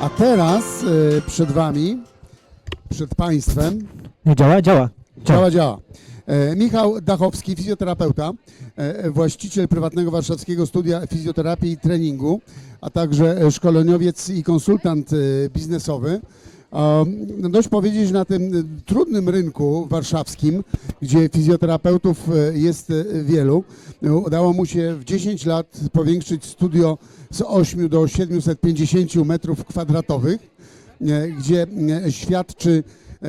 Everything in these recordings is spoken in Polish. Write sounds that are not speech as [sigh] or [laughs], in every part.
A teraz e, przed Wami, przed Państwem, Nie działa? Działa. działa, działa. E, Michał Dachowski, fizjoterapeuta, e, właściciel prywatnego warszawskiego studia fizjoterapii i treningu, a także szkoleniowiec i konsultant e, biznesowy. Dość powiedzieć, na tym trudnym rynku warszawskim, gdzie fizjoterapeutów e, jest e, wielu, udało mu się w 10 lat powiększyć studio z 8 do 750 metrów kwadratowych e, gdzie świadczy,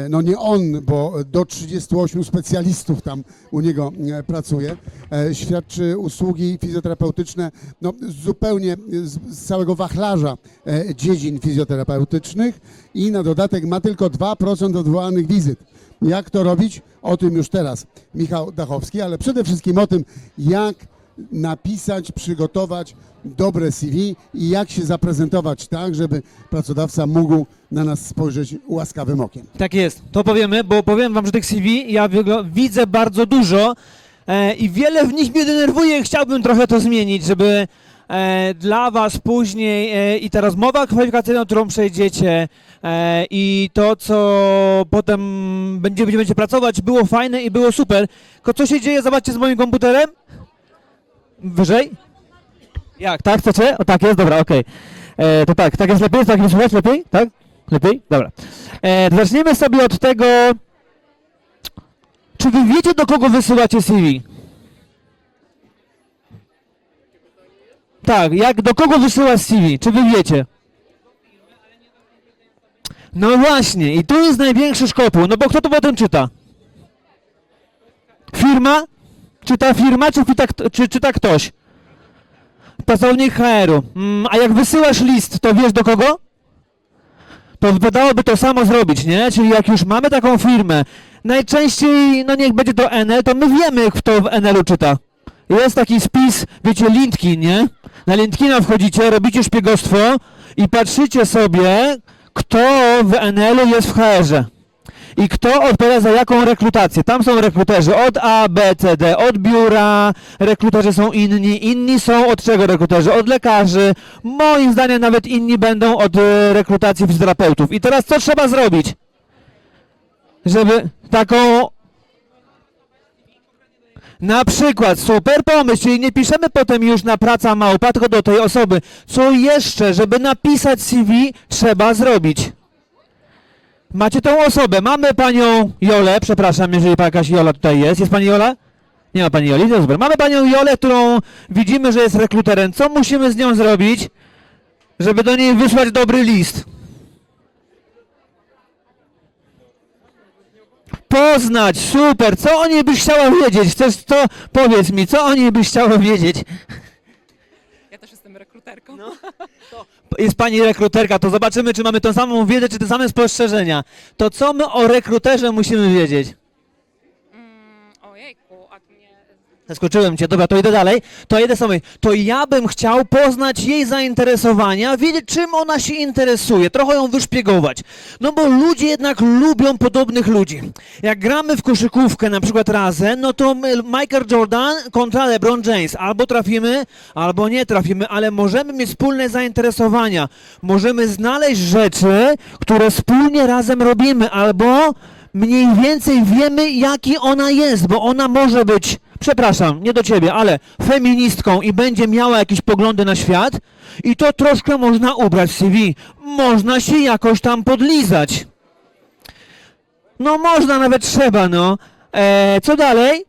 no nie on, bo do 38 specjalistów tam u niego e, pracuje, e, świadczy usługi fizjoterapeutyczne no, zupełnie z, całego wachlarza e, dziedzin fizjoterapeutycznych i na dodatek ma tylko 2% odwołanych wizyt. Jak to robić? O tym już teraz Michał Dachowski, ale przede wszystkim o tym, jak napisać, przygotować dobre CV i jak się zaprezentować tak, żeby pracodawca mógł na nas spojrzeć łaskawym okiem. Tak jest, to powiemy, bo powiem wam, że tych CV ja widzę bardzo dużo e, i wiele w nich mnie denerwuje. Chciałbym trochę to zmienić, żeby e, dla was później e, i ta rozmowa kwalifikacyjna, którą przejdziecie i to, co potem będzie, będziecie pracować, było fajne i było super. Tylko co się dzieje, zobaczcie z moim komputerem. Wyżej? Jak, tak chcecie? O tak jest, dobra, okej. E, To tak, tak jest lepiej? Tak mnie słychać lepiej? Tak? Lepiej? Dobra. E, to zaczniemy sobie od tego, czy wy wiecie, do kogo wysyłacie CV? Tak, jak, do kogo wysyłasz CV? Czy wy wiecie? No właśnie, i tu jest największy szkopuł, no bo kto to potem czyta? Firma? Czyta firma, czy czyta, czy czyta ktoś? Pracownik HR-u. Mm, a jak wysyłasz list, to wiesz do kogo? to wypadałoby to samo zrobić, nie? Czyli jak już mamy taką firmę, najczęściej, no niech będzie to NL, to my wiemy, kto w NL-u czyta. Jest taki spis, wiecie, Lintkin, nie? Na Lintkina wchodzicie, robicie szpiegostwo i patrzycie sobie, kto w NL-u jest w HR-ze. I kto odpowiada za jaką rekrutację? Tam są rekruterzy od A, B, C, D, od biura, rekruterzy są inni, inni są od czego rekruterzy? Od lekarzy, moim zdaniem nawet inni będą od e, rekrutacji fizjoterapeutów. I teraz co trzeba zrobić? Żeby taką... Na przykład, super pomysł, czyli nie piszemy potem już na praca małpa, tylko do tej osoby. Co jeszcze, żeby napisać CV, trzeba zrobić? Macie tą osobę. Mamy panią Jolę, przepraszam, jeżeli jakaś Jola tutaj jest. Jest pani Jola? Nie ma pani Joli, to super. Mamy panią Jolę, którą widzimy, że jest rekruterem. Co musimy z nią zrobić, żeby do niej wysłać dobry list? Poznać, super. Co o niej byś chciała wiedzieć? Chcesz to? Powiedz mi, co o niej byś chciała wiedzieć? Ja też jestem rekruterką. [laughs] jest pani rekruterka, to zobaczymy, czy mamy tą samą wiedzę, czy te same spostrzeżenia. To co my o rekruterze musimy wiedzieć? Mm, ojejku, a mnie... Zaskoczyłem cię, dobra, to idę dalej. To idę sobie. To ja bym chciał poznać jej zainteresowania, wiedzieć, czym ona się interesuje, trochę ją wyszpiegować. No bo ludzie jednak lubią podobnych ludzi. Jak gramy w koszykówkę na przykład razem, no to Michael Jordan kontra LeBron James. Albo trafimy, albo nie trafimy, ale możemy mieć wspólne zainteresowania. Możemy znaleźć rzeczy, które wspólnie razem robimy, albo mniej więcej wiemy, jaki ona jest, bo ona może być, przepraszam, nie do ciebie, ale feministką i będzie miała jakieś poglądy na świat i to troszkę można ubrać w CV. Można się jakoś tam podlizać. No można, nawet trzeba, no. E, co dalej?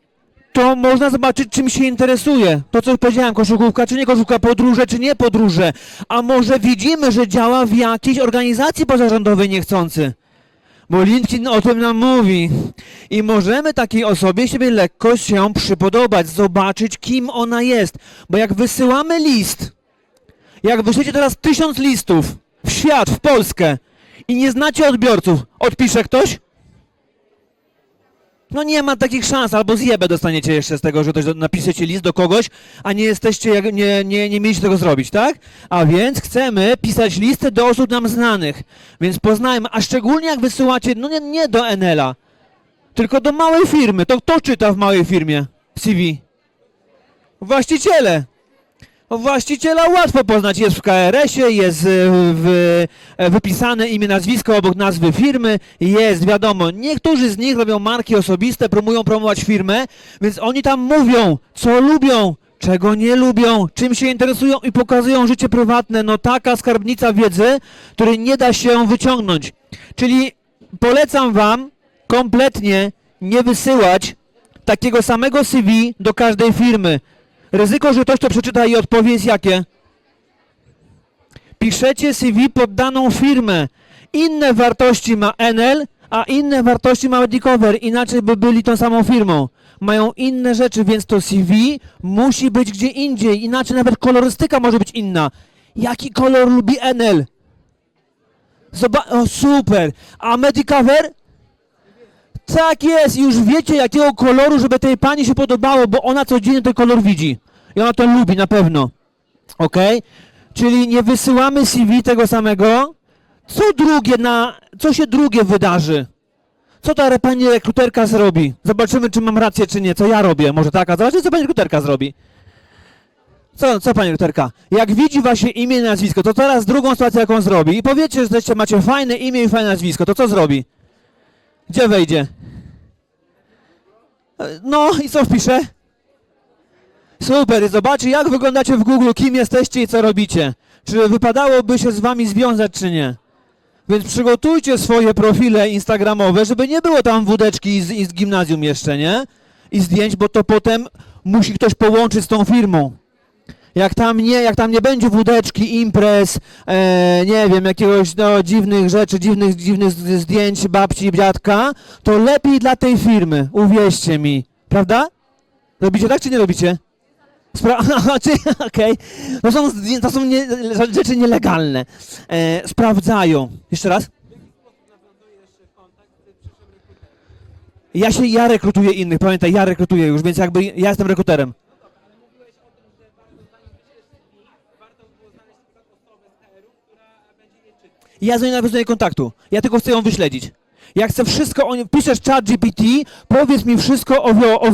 To można zobaczyć, czym się interesuje. To, co powiedziałem, koszykówka czy nie koszykówka, podróże czy nie podróże. A może widzimy, że działa w jakiejś organizacji pozarządowej niechcący. Bo LinkedIn o tym nam mówi. I możemy takiej osobie sobie lekko się przypodobać, zobaczyć, kim ona jest. Bo jak wysyłamy list, jak wyślecie teraz tysiąc listów w świat, w Polskę i nie znacie odbiorców, odpisze ktoś? No nie ma takich szans, albo zjebę dostaniecie jeszcze z tego, że do- napiszecie list do kogoś, a nie jesteście, nie, nie, nie mieliście tego zrobić, tak? A więc chcemy pisać listy do osób nam znanych, więc poznajmy, a szczególnie jak wysyłacie, no nie, nie do NL-a, tylko do małej firmy, to kto czyta w małej firmie CV? Właściciele. Właściciela łatwo poznać, jest w KRS-ie, jest e, w, e, wypisane imię, nazwisko obok nazwy firmy, jest wiadomo. Niektórzy z nich robią marki osobiste, promują promować firmę, więc oni tam mówią, co lubią, czego nie lubią, czym się interesują i pokazują życie prywatne. No taka skarbnica wiedzy, której nie da się wyciągnąć. Czyli polecam wam kompletnie nie wysyłać takiego samego CV do każdej firmy. Ryzyko, że ktoś to przeczyta i odpowie jest jakie? Piszecie CV pod daną firmę. Inne wartości ma NL, a inne wartości ma Medicover. Inaczej by byli tą samą firmą. Mają inne rzeczy, więc to CV musi być gdzie indziej. Inaczej nawet kolorystyka może być inna. Jaki kolor lubi NL? Zoba o, super. A Medicover? Tak jest, już wiecie jakiego koloru, żeby tej pani się podobało, bo ona codziennie ten kolor widzi. I ona to lubi na pewno. Ok? Czyli nie wysyłamy CV tego samego. Co drugie na. Co się drugie wydarzy? Co ta pani rekruterka zrobi? Zobaczymy, czy mam rację, czy nie. Co ja robię? Może taka. Zobaczcie, co pani rekruterka zrobi. Co, co pani rekruterka? Jak widzi wasze imię i nazwisko, to teraz drugą sytuację, jaką zrobi. I powiecie, że macie fajne imię i fajne nazwisko, to co zrobi? Gdzie wejdzie? No i co wpisze? Super, i zobaczy jak wyglądacie w Google, kim jesteście i co robicie. Czy wypadałoby się z wami związać, czy nie. Więc przygotujcie swoje profile instagramowe, żeby nie było tam wódeczki z, z gimnazjum jeszcze, nie? I zdjęć, bo to potem musi ktoś połączyć z tą firmą. Jak tam nie, jak tam nie będzie wódeczki, imprez, e, nie wiem, jakiegoś no, dziwnych rzeczy, dziwnych, dziwnych zdjęć babci i dziadka, to lepiej dla tej firmy, uwierzcie mi. Prawda? Robicie tak, czy nie robicie? Spra- [laughs] Okej. To są, zdję- to są nie, rzeczy nielegalne. E, sprawdzają. Jeszcze raz? Ja się, ja rekrutuję innych, pamiętaj, ja rekrutuję już, więc jakby ja jestem rekruterem. Ja z nią nawiązuję kontaktu. Ja tylko chcę ją wyśledzić. Ja chcę wszystko o nim. Piszesz chat GPT, powiedz mi wszystko o, wio, o.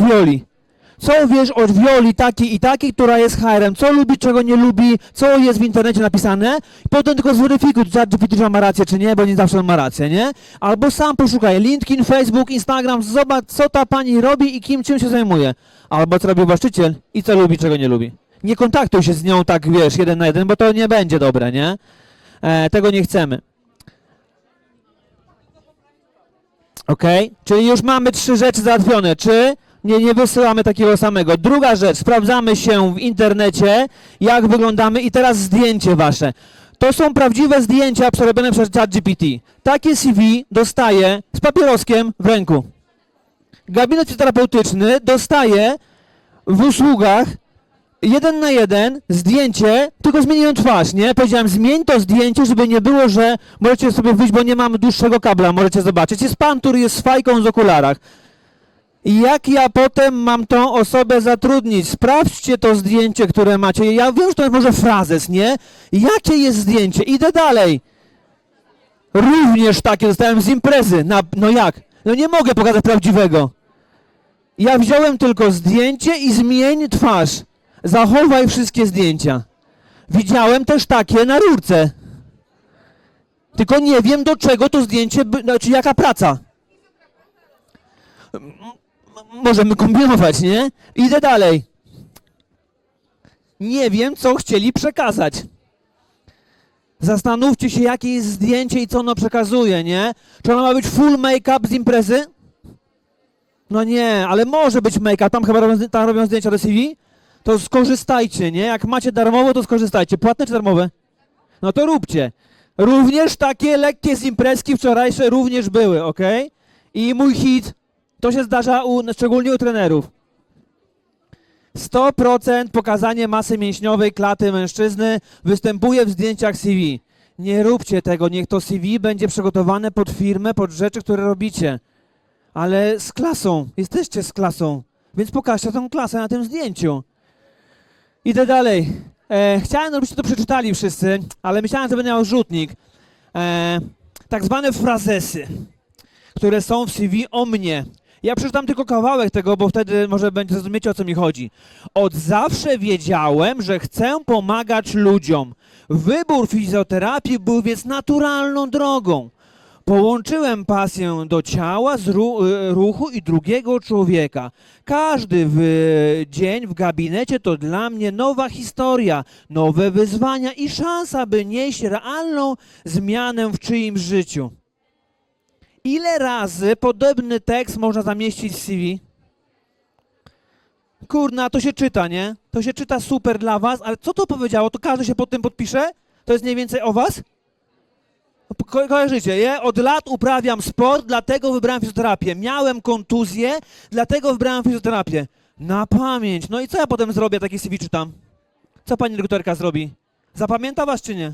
Co wiesz o Wioli takiej i takiej, która jest HR-em? Co lubi, czego nie lubi, co jest w internecie napisane? Potem tylko zweryfikuj, czy chat GPT że ma rację, czy nie, bo nie zawsze on ma rację, nie? Albo sam poszukaj LinkedIn, Facebook, Instagram, zobacz, co ta pani robi i kim, czym się zajmuje. Albo co robi właściciel i co lubi, czego nie lubi. Nie kontaktuj się z nią tak, wiesz, jeden na jeden, bo to nie będzie dobre, nie? E, tego nie chcemy. Ok? Czyli już mamy trzy rzeczy załatwione. Czy nie, nie wysyłamy takiego samego? Druga rzecz, sprawdzamy się w internecie, jak wyglądamy i teraz zdjęcie wasze. To są prawdziwe zdjęcia przerobione przez ChatGPT. Takie CV dostaje z papieroskiem w ręku. Gabinet fizjoterapeutyczny dostaje w usługach jeden na jeden zdjęcie, tylko zmieniłem twarz, nie? Powiedziałem, zmień to zdjęcie, żeby nie było, że możecie sobie wyjść, bo nie mam dłuższego kabla, możecie zobaczyć. Jest pan, który jest z fajką z okularach. I jak ja potem mam tą osobę zatrudnić? Sprawdźcie to zdjęcie, które macie. Ja wiem, że to jest może frazes, nie? Jakie jest zdjęcie? Idę dalej. Również takie dostałem z imprezy. Na, no jak? No nie mogę pokazać prawdziwego. Ja wziąłem tylko zdjęcie i zmień twarz. Zachowaj wszystkie zdjęcia. Widziałem też takie na rurce. Tylko nie wiem do czego to zdjęcie, znaczy jaka praca. Możemy kombinować, nie? Idę dalej. Nie wiem, co chcieli przekazać. Zastanówcie się, jakie jest zdjęcie i co ono przekazuje, nie? Czy ono ma być full make-up z imprezy? No nie, ale może być make-up. Tam chyba robią, tam robią zdjęcia do CV? To skorzystajcie, nie? Jak macie darmowo, to skorzystajcie. Płatne czy darmowe? No to róbcie. Również takie lekkie z imprezki wczorajsze również były, ok? I mój hit, to się zdarza u, szczególnie u trenerów. 100% pokazanie masy mięśniowej klaty mężczyzny występuje w zdjęciach CV. Nie róbcie tego, niech to CV będzie przygotowane pod firmę, pod rzeczy, które robicie. Ale z klasą, jesteście z klasą, więc pokażcie tą klasę na tym zdjęciu. Idę dalej. E, chciałem, żebyście to przeczytali wszyscy, ale myślałem, że będę miał rzutnik. E, tak zwane frazesy, które są w CV o mnie. Ja przeczytam tylko kawałek tego, bo wtedy może będzie zrozumiecie o co mi chodzi. Od zawsze wiedziałem, że chcę pomagać ludziom. Wybór fizjoterapii był więc naturalną drogą. Połączyłem pasję do ciała z y, ruchu i drugiego człowieka. Każdy w, dzień w gabinecie to dla mnie nowa historia, nowe wyzwania i szansa, by nieść realną zmianę w czyimś życiu. Ile razy podobny tekst można zamieścić w CV? Kurna, to się czyta, nie? To się czyta super dla was, ale co to powiedziało? To każdy się pod tym podpisze? To jest mniej więcej o was? Ko- kojarzycie? Od lat uprawiam sport, dlatego wybrałem fizjoterapię. Miałem kontuzję, dlatego wybrałem fizjoterapię. Na pamięć. No i co ja potem zrobię, takie CV czytam? Co pani rekruterka zrobi? Zapamięta was czy nie?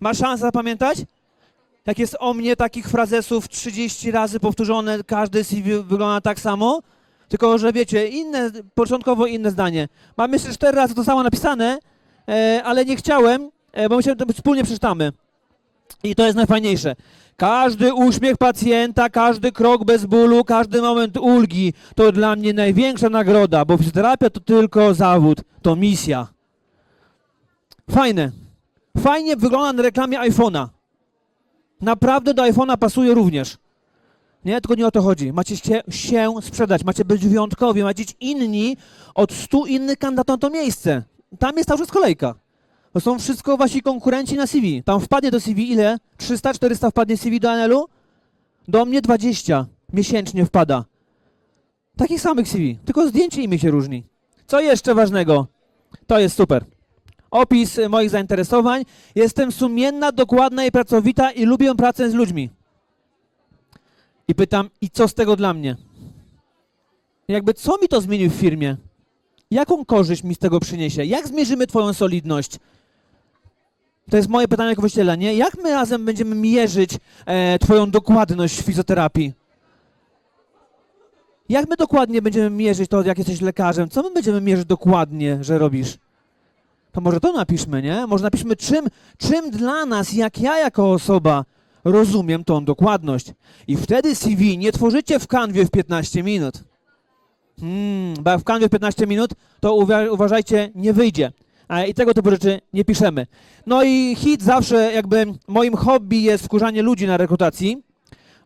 Ma szansę zapamiętać? Jak jest o mnie takich frazesów 30 razy powtórzone, każdy CV wygląda tak samo, tylko że wiecie, inne, początkowo inne zdanie. Mam jeszcze cztery razy to samo napisane, e, ale nie chciałem, e, bo myślałem, że wspólnie przeczytamy. I to jest najfajniejsze. Każdy uśmiech pacjenta, każdy krok bez bólu, każdy moment ulgi to dla mnie największa nagroda, bo fizjoterapia to tylko zawód, to misja. Fajne. Fajnie wygląda na reklamie iPhone'a. Naprawdę do iPhone'a pasuje również. Nie, tylko nie o to chodzi. Macie się, się sprzedać, macie być wyjątkowi, macie być inni od stu innych kandydatów na to miejsce. Tam jest cały kolejka. To są wszystko wasi konkurenci na CV. Tam wpadnie do CV ile? 300, 400 wpadnie CV do Anelu? Do mnie 20 miesięcznie wpada. Takich samych CV, tylko zdjęcie imię się różni. Co jeszcze ważnego? To jest super. Opis moich zainteresowań. Jestem sumienna, dokładna i pracowita i lubię pracę z ludźmi. I pytam, i co z tego dla mnie? Jakby co mi to zmieni w firmie? Jaką korzyść mi z tego przyniesie? Jak zmierzymy Twoją solidność? To jest moje pytanie jako właściciela, nie? Jak my razem będziemy mierzyć e, Twoją dokładność w fizjoterapii? Jak my dokładnie będziemy mierzyć to, jak jesteś lekarzem? Co my będziemy mierzyć dokładnie, że robisz? To może to napiszmy, nie? Może napiszmy, czym, czym dla nas, jak ja jako osoba rozumiem tą dokładność. I wtedy CV nie tworzycie w kanwie w 15 minut. Hmm, bo jak w kanwie w 15 minut, to uwa- uważajcie, nie wyjdzie. I tego typu rzeczy nie piszemy. No i hit zawsze jakby moim hobby jest wkurzanie ludzi na rekrutacji,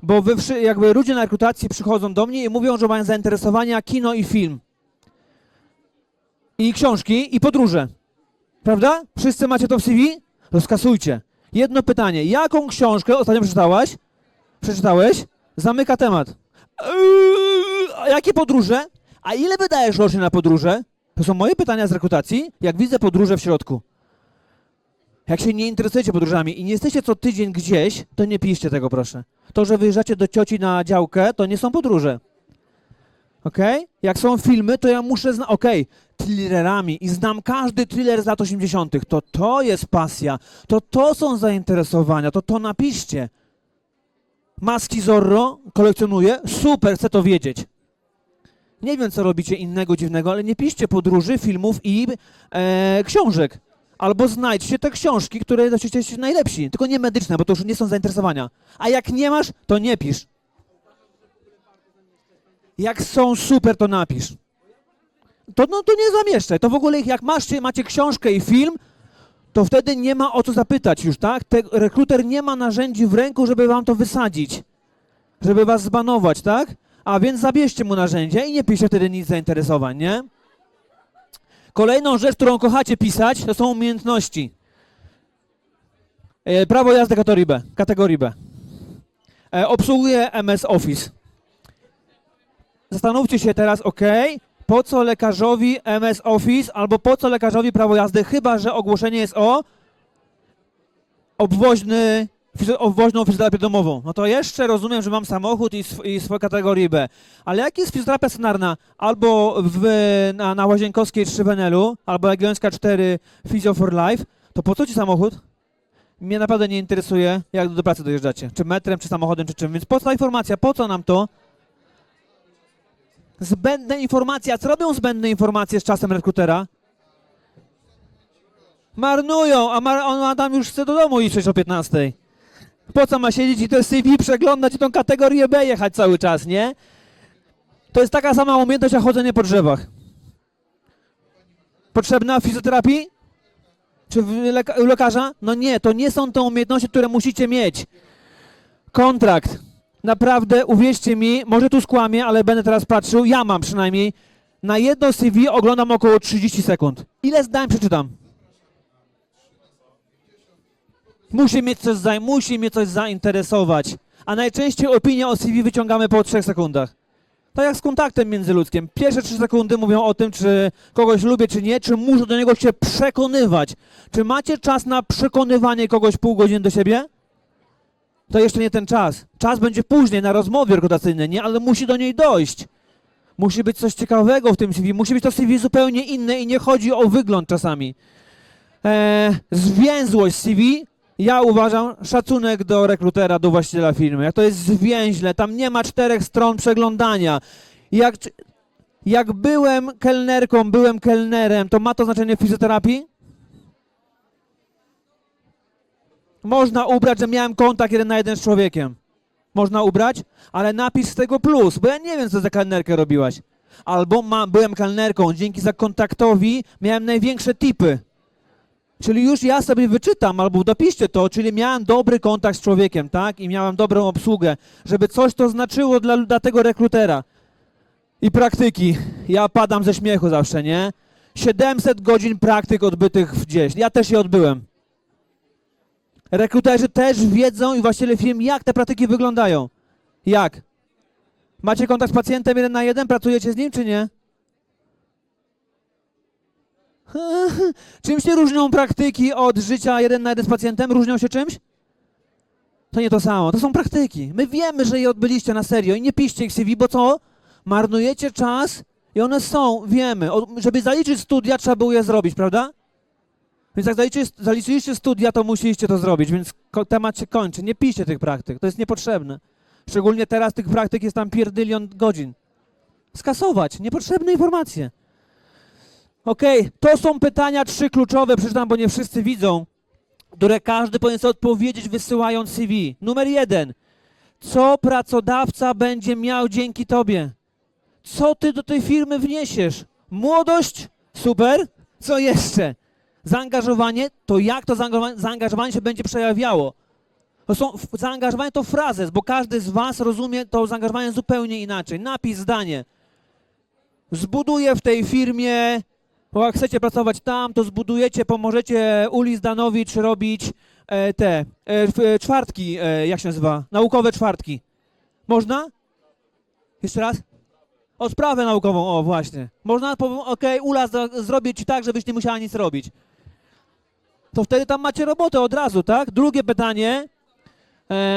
bo wy, jakby ludzie na rekrutacji przychodzą do mnie i mówią, że mają zainteresowania kino i film. I książki i podróże. Prawda? Wszyscy macie to w CV? To skasujcie. Jedno pytanie. Jaką książkę ostatnio przeczytałaś? Przeczytałeś? Zamyka temat. Eee, jakie podróże? A ile wydajesz rocznie na podróże? To są moje pytania z rekrutacji, jak widzę podróże w środku. Jak się nie interesujecie podróżami i nie jesteście co tydzień gdzieś, to nie piszcie tego, proszę. To, że wyjeżdżacie do cioci na działkę, to nie są podróże. Okej? Jak są filmy, to ja muszę znać, okej, thrillerami i znam każdy thriller z lat 80., to to jest pasja, to to są zainteresowania, to to napiszcie. Maski Zorro kolekcjonuję, super, chcę to wiedzieć. Nie wiem, co robicie innego dziwnego, ale nie piszcie podróży, filmów i e, książek. Albo znajdźcie te książki, które jesteście najlepsi, tylko nie medyczne, bo to już nie są zainteresowania. A jak nie masz, to nie pisz. Jak są super, to napisz. To, no, to nie zamieszczaj. To w ogóle jak masz, macie książkę i film, to wtedy nie ma o co zapytać już, tak? Te, rekruter nie ma narzędzi w ręku, żeby wam to wysadzić, żeby was zbanować, tak? A więc zabierzcie mu narzędzie i nie piszcie wtedy nic zainteresowań, nie? Kolejną rzecz, którą kochacie pisać, to są umiejętności. E, prawo jazdy kategorii B. Kategorii B. E, obsługuję MS Office. Zastanówcie się teraz, ok, po co lekarzowi MS Office albo po co lekarzowi prawo jazdy, chyba że ogłoszenie jest o obwoźny, obwoźną fizjoterapię domową. No to jeszcze rozumiem, że mam samochód i, sw- i swoją kategorię B. Ale jak jest fizjoterapia stacjonarna albo w, na, na Łazienkowskiej 3 w Enelu, albo Jagiellońska 4 Physio for Life, to po co ci samochód? Mnie naprawdę nie interesuje, jak do pracy dojeżdżacie. Czy metrem, czy samochodem, czy czym. Więc po co ta informacja? Po co nam to? Zbędne informacje. A co robią zbędne informacje z czasem rekrutera? Marnują, a mar on ma tam już chce do domu iść o 15. Po co ma siedzieć i to CV przeglądać i tą kategorię B jechać cały czas, nie? To jest taka sama umiejętność jak chodzenie po drzewach. Potrzebna w fizjoterapii? Czy w leka- u lekarza? No nie, to nie są te umiejętności, które musicie mieć. Kontrakt. Naprawdę, uwierzcie mi, może tu skłamię, ale będę teraz patrzył, ja mam przynajmniej, na jedno CV oglądam około 30 sekund. Ile zdań przeczytam? Musi mnie coś, za, musi mnie coś zainteresować. A najczęściej opinię o CV wyciągamy po 3 sekundach. Tak jak z kontaktem międzyludzkim. Pierwsze 3 sekundy mówią o tym, czy kogoś lubię, czy nie, czy muszę do niego się przekonywać. Czy macie czas na przekonywanie kogoś pół godziny do siebie? To jeszcze nie ten czas. Czas będzie później, na rozmowie rekrutacyjnej, nie? Ale musi do niej dojść. Musi być coś ciekawego w tym CV. Musi być to CV zupełnie inne i nie chodzi o wygląd czasami. Eee, zwięzłość CV ja uważam szacunek do rekrutera, do właściciela firmy. Jak to jest zwięźle, tam nie ma czterech stron przeglądania. Jak, jak byłem kelnerką, byłem kelnerem, to ma to znaczenie w fizjoterapii? Można ubrać, że miałem kontakt jeden na jeden z człowiekiem. Można ubrać, ale napisz z tego plus, bo ja nie wiem, co za kelnerkę robiłaś. Albo ma, byłem kelnerką, dzięki za kontaktowi miałem największe tipy. Czyli już ja sobie wyczytam, albo dopiszcie to, czyli miałem dobry kontakt z człowiekiem, tak? I miałem dobrą obsługę, żeby coś to znaczyło dla, dla tego rekrutera. I praktyki. Ja padam ze śmiechu zawsze, nie? 700 godzin praktyk odbytych gdzieś. Ja też je odbyłem. Rekruterzy też wiedzą i właściciele firm, jak te praktyki wyglądają. Jak? Macie kontakt z pacjentem jeden na jeden? Pracujecie z nim, czy nie? [laughs] Czym się różnią praktyki od życia jeden na jeden z pacjentem? Różnią się czymś? To nie to samo, to są praktyki. My wiemy, że je odbyliście na serio i nie piszcie ich CV, bo co? Marnujecie czas i one są, wiemy. O, żeby zaliczyć studia, trzeba było je zrobić, prawda? Więc jak zaliczyliście, studia, to musieliście to zrobić, więc temat się kończy. Nie piszcie tych praktyk, to jest niepotrzebne. Szczególnie teraz tych praktyk jest tam pierdylion godzin. Skasować, niepotrzebne informacje. Okej, to są pytania trzy kluczowe, przeczytam, bo nie wszyscy widzą, które każdy powinien sobie odpowiedzieć wysyłając CV. Numer jeden. Co pracodawca będzie miał dzięki tobie? Co ty do tej firmy wniesiesz? Młodość? Super. Co jeszcze? Zaangażowanie? To jak to zaangażowanie, zaangażowanie się będzie przejawiało? To są, zaangażowanie to frazes, bo każdy z was rozumie to zaangażowanie zupełnie inaczej. Napis zdanie. Zbuduję w tej firmie bo jak chcecie pracować tam, to zbudujecie, pomożecie Uli Zdanowicz robić e, te e, e, czwartki, e, jak się nazywa? Naukowe czwartki. Można? Jeszcze raz? O sprawę naukową, o właśnie. Można, okej, Ula z- zrobię tak, żebyś nie musiała nic robić. To wtedy tam macie robotę od razu, tak? Drugie pytanie,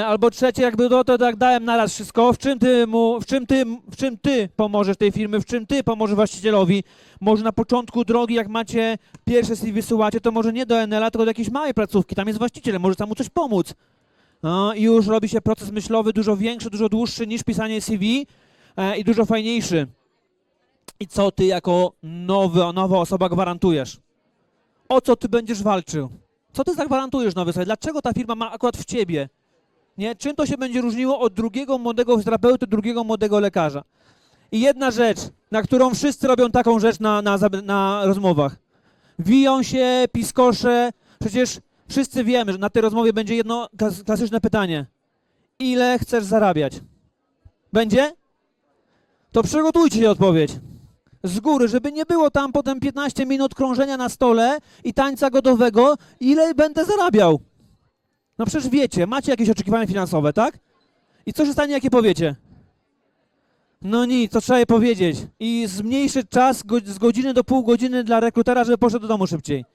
albo trzecie, jakby to, to tak dałem naraz wszystko. W czym ty mu, w czym ty, w czym ty pomożesz tej firmy, w czym ty pomożesz właścicielowi? Może na początku drogi, jak macie pierwsze CV wysyłacie, to może nie do NL-a, tylko do jakiejś małej placówki, tam jest właściciel, może tam mu coś pomóc. No, I już robi się proces myślowy dużo większy, dużo dłuższy niż pisanie CV e, i dużo fajniejszy. I co ty jako nowy, nowa osoba gwarantujesz? O co ty będziesz walczył? Co ty zagwarantujesz nowy sobie? Dlaczego ta firma ma akurat w ciebie? Nie? Czym to się będzie różniło od drugiego młodego fizjoterapeuty, drugiego młodego lekarza? I jedna rzecz, na którą wszyscy robią taką rzecz na, na, na rozmowach. Wiją się, piskosze. Przecież wszyscy wiemy, że na tej rozmowie będzie jedno klas- klasyczne pytanie. Ile chcesz zarabiać? Będzie? To przygotujcie się odpowiedź. Z góry, żeby nie było tam potem 15 minut krążenia na stole i tańca godowego, ile będę zarabiał. No przecież wiecie, macie jakieś oczekiwania finansowe, tak? I co się stanie, jak je powiecie? No nic, to trzeba je powiedzieć. I zmniejszyć czas z godziny do pół godziny dla rekrutera, żeby poszedł do domu szybciej.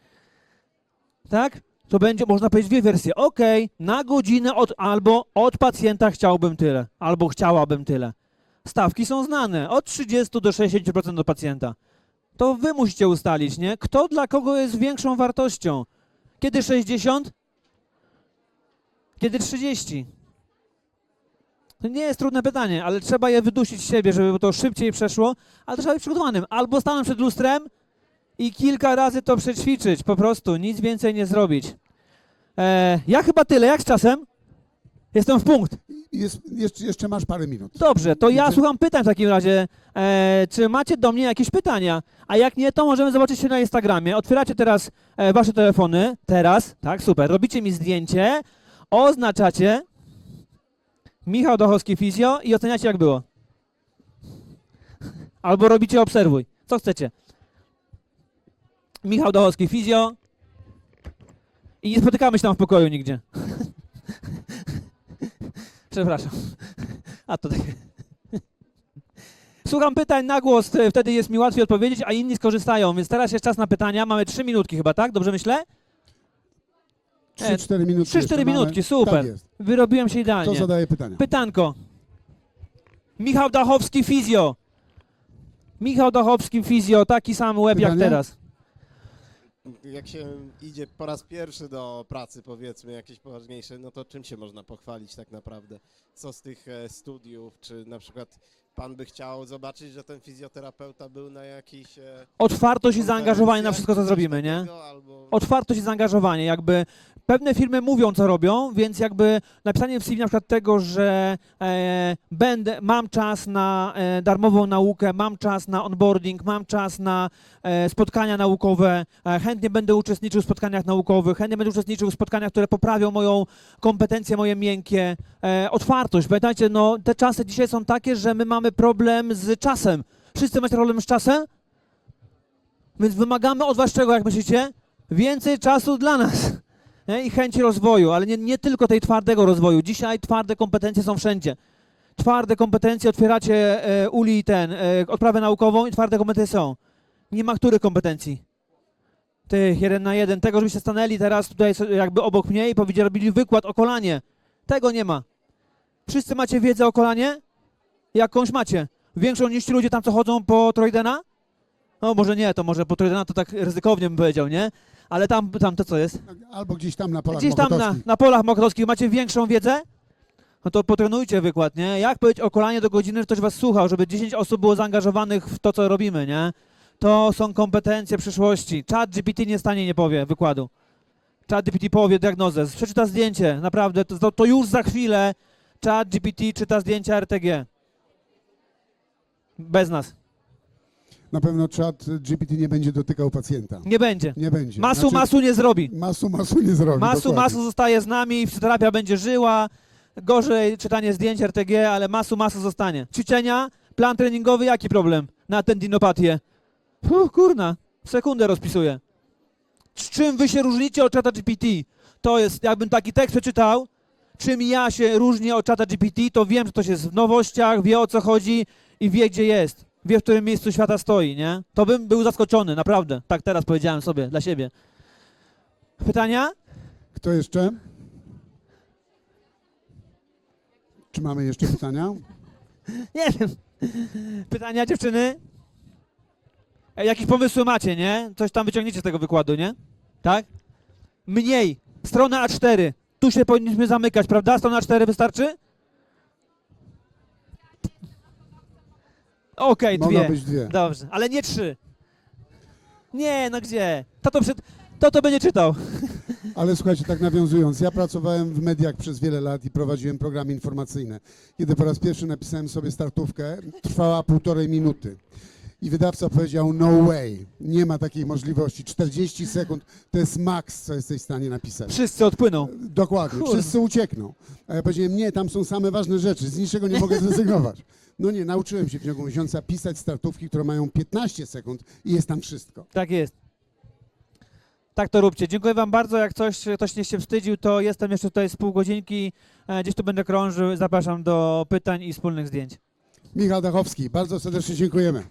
Tak? To będzie, można powiedzieć, dwie wersje. Okej, na godzinę od, albo od pacjenta chciałbym tyle, albo chciałabym tyle. Stawki są znane, od 30 do 60% do pacjenta. To wy musicie ustalić, nie? Kto dla kogo jest większą wartością? Kiedy 60? Kiedy 30? To nie jest trudne pytanie, ale trzeba je wydusić z siebie, żeby to szybciej przeszło, ale trzeba być przygotowanym. Albo stanąć przed lustrem i kilka razy to przećwiczyć, po prostu, nic więcej nie zrobić. E, ja chyba tyle, jak z czasem? Jestem w punkt. Jest, jeszcze, jeszcze masz parę minut. Dobrze, to ja słucham pytań w takim razie. E, czy macie do mnie jakieś pytania? A jak nie, to możemy zobaczyć się na Instagramie. Otwieracie teraz e, wasze telefony. Teraz, tak, super. Robicie mi zdjęcie, oznaczacie Michał Dochowski Fizjo i oceniacie jak było. Albo robicie obserwuj. Co chcecie. Michał Dochowski Fizjo. I nie spotykamy się tam w pokoju nigdzie. [laughs] Przepraszam. A to takie. Słucham pytań na głos, e, wtedy jest mi łatwiej odpowiedzieć, a inni skorzystają, więc teraz jest czas na pytania. Mamy trzy minutki chyba, tak? Dobrze myślę? 3-4 minutki. 3-4 jeszcze mamy. minutki, super. Tak jest. Wyrobiłem się Kto idealnie. zadaje pytania? Pytanko. Michał Dachowski, fizjo. Michał Dachowski, fizjo, taki sam łeb jak Pytanie? teraz. Jak się idzie po raz pierwszy do pracy, powiedzmy, jakieś poważniejsze, no to czym się można pochwalić tak naprawdę? Co z tych e, studiów, czy na przykład pan by chciał zobaczyć, że ten fizjoterapeuta był na jakiejś... E, Otwartość i zaangażowanie na wszystko, co zrobimy, nie? Albo... otwartość i zaangażowanie. Jakby pewne firmy mówią, co robią, więc jakby napisanie w CV na przykład tego, że e, będę, mam czas na e, darmową naukę, mam czas na onboarding, mam czas na e, spotkania naukowe, e, chętnie będę uczestniczył w spotkaniach naukowych, chętnie będę uczestniczył w spotkaniach, które poprawią moją kompetencje, moje miękkie. E, otwartość. Pamiętajcie, no te czasy dzisiaj są takie, że my mamy problem z czasem. Wszyscy macie problem z czasem? Więc wymagamy od was czego, jak myślicie? Więcej czasu dla nas [laughs] nie? i chęci rozwoju, ale nie, nie tylko tej twardego rozwoju. Dzisiaj twarde kompetencje są wszędzie. Twarde kompetencje otwieracie e, uli ten, e, odprawę naukową i twarde kompetencje są. Nie ma których kompetencji? Tych, jeden na jeden. Tego, żebyście stanęli teraz tutaj jakby obok mnie i powiedzieli, robili wykład o kolanie. Tego nie ma. Wszyscy macie wiedzę o kolanie? Jakąś macie. Większą niż ci ludzie tam, co chodzą po Trojdena? No może nie, to może po Trojdena to tak ryzykownie bym powiedział, nie? Ale tam, tam to co jest? Albo gdzieś tam na polach Gdzieś tam na, na polach mokrowskich macie większą wiedzę? No to potrenujcie wykład, nie? Jak powiedzieć o kolanie do godziny, że ktoś was słuchał, żeby 10 osób było zaangażowanych w to, co robimy, nie? To są kompetencje przyszłości. Chat GPT nie stanie, nie powie wykładu. Chat GPT powie diagnozę, przeczyta zdjęcie, naprawdę, to, to już za chwilę Chat GPT czyta zdjęcia RTG. Bez nas. Na pewno czat GPT nie będzie dotykał pacjenta. Nie będzie. Nie będzie. Masu, Znaczy, masu nie zrobi. Masu, masu nie zrobi. Masu, dokładnie. masu zostaje z nami, fizjoterapia będzie żyła. Gorzej czytanie zdjęć RTG, ale masu, masu zostanie. Ćwiczenia, plan treningowy, jaki problem na tendinopatię? Puh, kurna, sekundę rozpisuję. Z czym wy się różnicie od czata GPT? To jest, jakbym taki tekst przeczytał, czym ja się różnię od czata GPT, to wiem, że to jest w nowościach, wie o co chodzi i wie gdzie jest. Wie, w którym miejscu świata stoi, nie? To bym był zaskoczony, naprawdę. Tak teraz powiedziałem sobie, dla siebie. Pytania? Kto jeszcze? Czy mamy jeszcze pytania? [laughs] Nie wiem. Pytania, dziewczyny? Jakieś pomysły macie, nie? Coś tam wyciągniecie z tego wykładu, nie? Tak? Mniej. Strona A4. Tu się powinniśmy zamykać, prawda? Strona A4 wystarczy? Okej, Mogą dwie. być dwie. Dobrze, ale nie trzy. Nie, no gdzie? To to, przed... to, to będzie czytał. [laughs] Ale słuchajcie, tak nawiązując, ja pracowałem w mediach przez wiele lat i prowadziłem programy informacyjne. Kiedy po raz pierwszy napisałem sobie startówkę, trwała półtorej minuty. I wydawca powiedział, no way, nie ma takiej możliwości. 40 sekund to jest maks, co jesteś w stanie napisać. Wszyscy odpłyną. Dokładnie, wszyscy uciekną. A ja powiedziałem, nie, tam są same ważne rzeczy, z niczego nie mogę zrezygnować. [laughs] No nie, nauczyłem się w ciągu miesiąca pisać startówki, które mają 15 sekund i jest tam wszystko. Tak jest. Tak to róbcie. Dziękuję Wam bardzo. Jak coś, ktoś nie się wstydził, to jestem jeszcze tutaj z pół godzinki. E, Gdzieś tu będę krążył. Zapraszam do pytań i wspólnych zdjęć. Michał Dachowski, bardzo serdecznie dziękujemy.